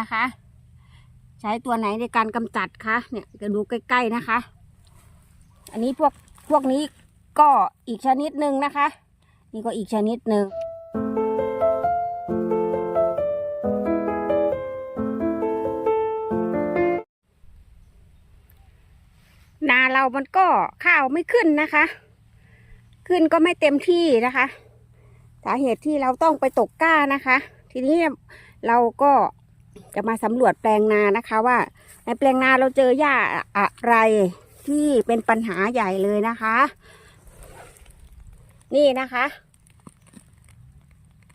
นะคะ ใช้ตัวไหนในการกำจัดคะเนี่ยจะดูใกล้ๆนะคะ อันนี้พวกพวกนี้ก็อีกชนิดหนึ่งนะคะ นี่ก็อีกชนิดหนึ่งนาเรามันก็ข้าวไม่ขึ้นนะคะ ขึ้นก็ไม่เต็มที่นะคะ สาเหตุที่เราต้องไปตกก้านะคะ ทีนี้เราก็ จะมาสำรวจแปลงนานะคะว่า ในแปลงนาเราเจอหญ้าอะไรที่เป็นปัญหาใหญ่เลยนะคะ นี่นะคะ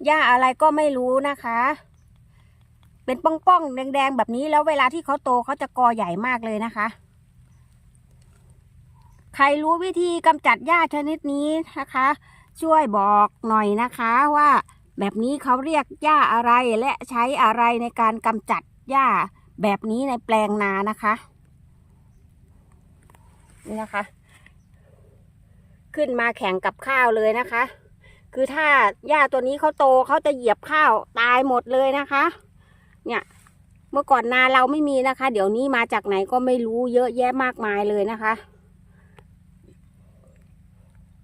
หญ้าอะไรก็ไม่รู้นะคะ เป็นป้องๆแดงๆแบบนี้แล้วเวลาที่เขาโตเขาจะกอใหญ่มากเลยนะคะ ใครรู้วิธีกำจัดหญ้าชนิดนี้นะคะ ช่วยบอกหน่อยนะคะว่า แบบนี้เขาเรียกหญ้าอะไรและใช้อะไรในการกำจัดหญ้าแบบนี้ในแปลงนานะคะนี่นะคะ ขึ้นมาแข่งกับข้าวเลยนะคะ คือถ้าหญ้าตัวนี้เขาโตเขาจะเหยียบข้าวตายหมดเลยนะคะ เนี่ยเมื่อก่อนนาเราไม่มีนะคะ เดี๋ยวนี้มาจากไหนก็ไม่รู้เยอะแยะมากมายเลยนะคะ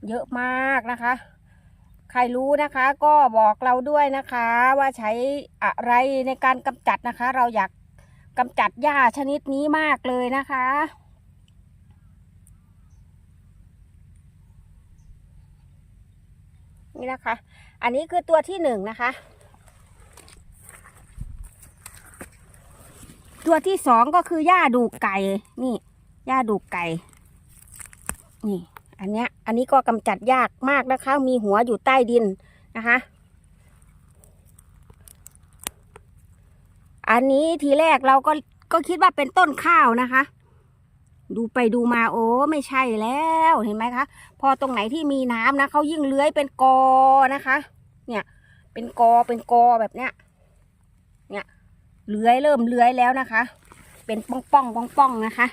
เยอะมากนะคะ รรู้นะคะ ก็บอกเราด้วยนะคะ ว่าใช้อะไรในการกำจัดนะคะ เราอยากกำจัดหญ้าชนิดนี้มากเลยนะคะ นี่นะคะ อันนี้คือตัวที่หนึ่งนะคะ ตัวที่สองก็คือหญ้าดูกไก่ นี่หญ้าดูกไก่ นี่ อันเนี้ย อันนี้ก็กำจัดยากมากนะคะ มีหัวอยู่ใต้ดินนะคะ อันนี้ทีแรกเราก็ก็คิดว่าเป็นต้นข้าวนะคะ ดูไปดูมาโอ้ไม่ใช่แล้วเห็นไหมคะ พอตรงไหนที่มีน้ำนะเขายิ่งเลื้อยเป็นกอนะคะ เนี่ย เป็นกอเป็นกอแบบเนี้ย เนี่ยเลื้อยเริ่มเลื้อยแล้วนะคะ เป็นป้องป้องป้องป้องนะคะ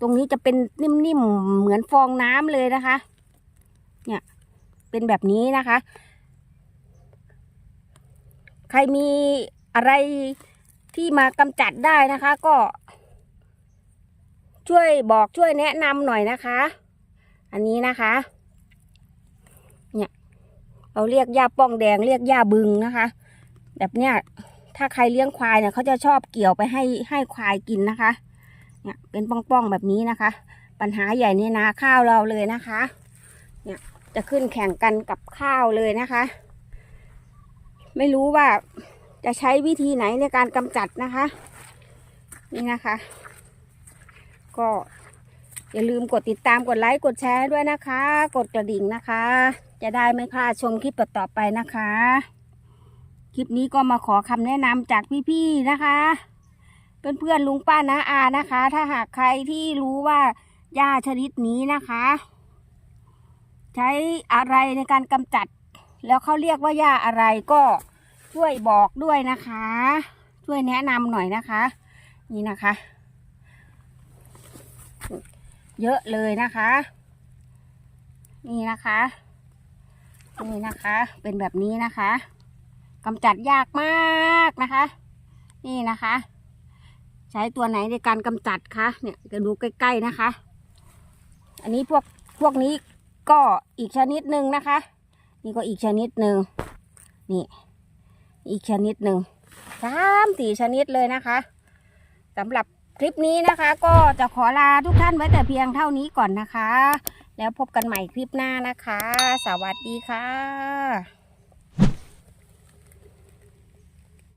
ตรงนี้จะเป็นนิ่มๆ เหมือนฟองน้ำเลยนะคะ เนี่ยเป็นแบบนี้นะคะ ใครมีอะไรที่มากำจัดได้นะคะ ก็ ช่วยบอกช่วยแนะนำหน่อยนะคะ อันนี้นะคะ เนี่ยเราเรียกหญ้าป้องแดงเรียกหญ้าบึงนะคะ แบบเนี้ยถ้าใครเลี้ยงควายเนี่ยเขาจะชอบเกี่ยวไปให้ให้ควายกินนะคะ เนี่ยเป็นป้องๆแบบนี้นะคะ ปัญหาใหญ่ในนาข้าวเราเลยนะคะ เนี่ยจะขึ้นแข่งกันกับข้าวเลยนะคะ ไม่รู้ว่าจะใช้วิธีไหนในการกำจัดนะคะ นี่นะคะ ก็อย่าลืมกดติดตามกดไลค์กดแชร์ด้วยนะคะ กดกระดิ่งนะคะ จะได้ไม่พลาดชมคลิปต่อๆไปนะคะ คลิปนี้ก็มาขอคำแนะนำจากพี่ๆนะคะ เพื่อนๆลุงป้านาอานะคะ ถ้าหากใครที่รู้ว่าหญ้าชนิดนี้นะคะ ใช้อะไรในการกำจัด แล้วเขาเรียกว่าหญ้าอะไรก็ช่วยบอกด้วยนะคะ ช่วยแนะนำหน่อยนะคะ นี่นะคะ เยอะเลยนะคะ นี่นะคะนี่นะคะ เป็นแบบนี้นะคะกำจัดยากมากนะคะ นี่นะคะ ใช้ตัวไหนในการกำจัดคะเนี่ยจะดูใกล้ๆนะคะ อันนี้พวกพวกนี้ก็อีกชนิดหนึ่งนะคะ นี่ก็อีกชนิดหนึ่งนี่ อีกชนิดหนึ่งสามสี่ชนิดเลยนะคะสำหรับคลิปนี้นะคะ ก็จะขอลาทุกท่านไว้แต่เพียงเท่านี้ก่อนนะคะ แล้วพบกันใหม่คลิปหน้านะคะ สวัสดีค่ะ